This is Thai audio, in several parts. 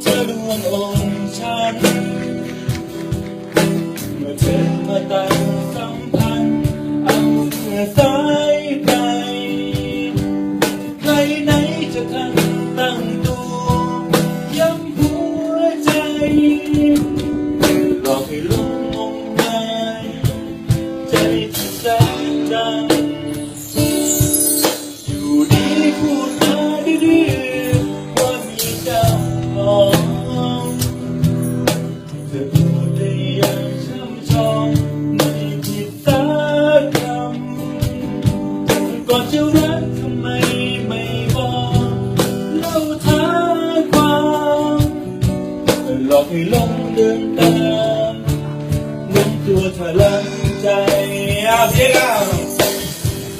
เธอดวงองค์ฉัน เมื่อเธอมาตั้งสัมพันธ์เอาเมื่อสายไปใครไหนจะทันตั้งตัวย้ำหัวใจหลอกให้หลงงมงายใจที่แสนจัง ก่อนจะรักทำไมไม่บอกเล่าท้าความหลอกให้หลงเดินตามเหมือนตัวเธอลังใจอาเพียง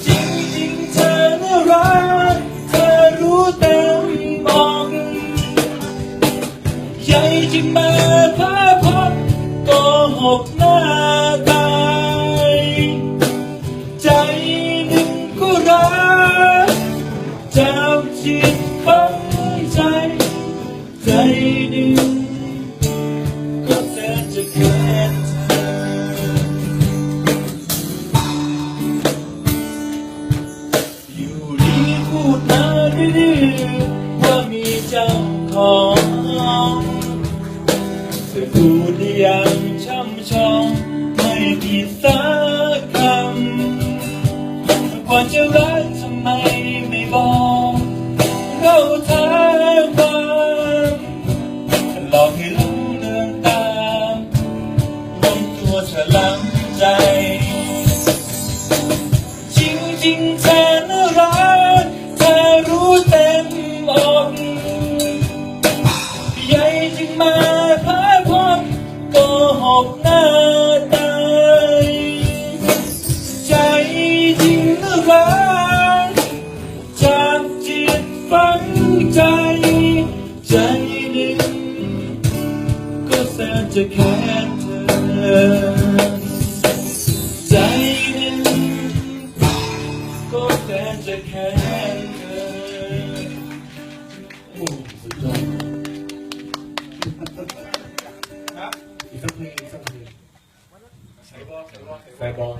จริงจริงเธอน่ารักเธอรู้เต็มบอกใหญ่จริงมาพาพบโกหกน จ้าของแต่พูดได้อย่างช่ำชองไม่ผิดสักคำก่อนจะรักทำไมไม่บอกเราท้าความหลอกให้รู้เรื่องตามลงตัวเธอลังใจ จริงจริง ลายจากจิตฝังใจ ใจนึงก็แสนจะแค้นเธอ ใจนึงก็แสนจะแค้นเธอโอ้บอลงอีบอลใส่บอล